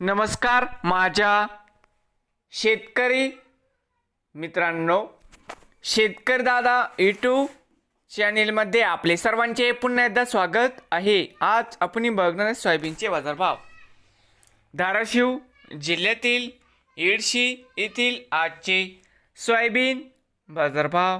नमस्कार माझ्या शेतकरी मित्रांनो शेतकरी दादा यूट्यूब चॅनेलमध्ये आपले सर्वांचे पुन्हा एकदा स्वागत आहे. आज आपण बघणार सोयाबीनचे बाजारभाव. धाराशिव जिल्ह्यातील येडशी येथील आजचे सोयाबीन बाजारभाव.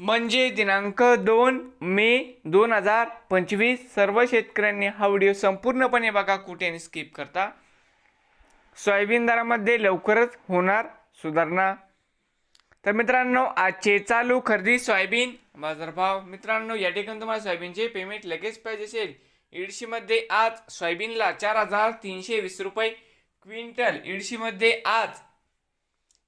म्हणजे दिनांक दोन मे दोन हजार पंचवीस सर्व शेतकऱ्यांनी हा व्हिडिओ संपूर्णपणे बघा कुठे स्किप करता. सोयाबीन दरामध्ये लवकरच होणार सुधारणा. तर मित्रांनो आजचे चालू खरेदी सोयाबीन बाजारभाव. मित्रांनो या ठिकाणी तुम्हाला सोयाबीनचे पेमेंट लगेच पाहिजे असेल. इडशीमध्ये आज सोयाबीनला चार हजार तीनशे वीस रुपये क्विंटल. इडशीमध्ये आज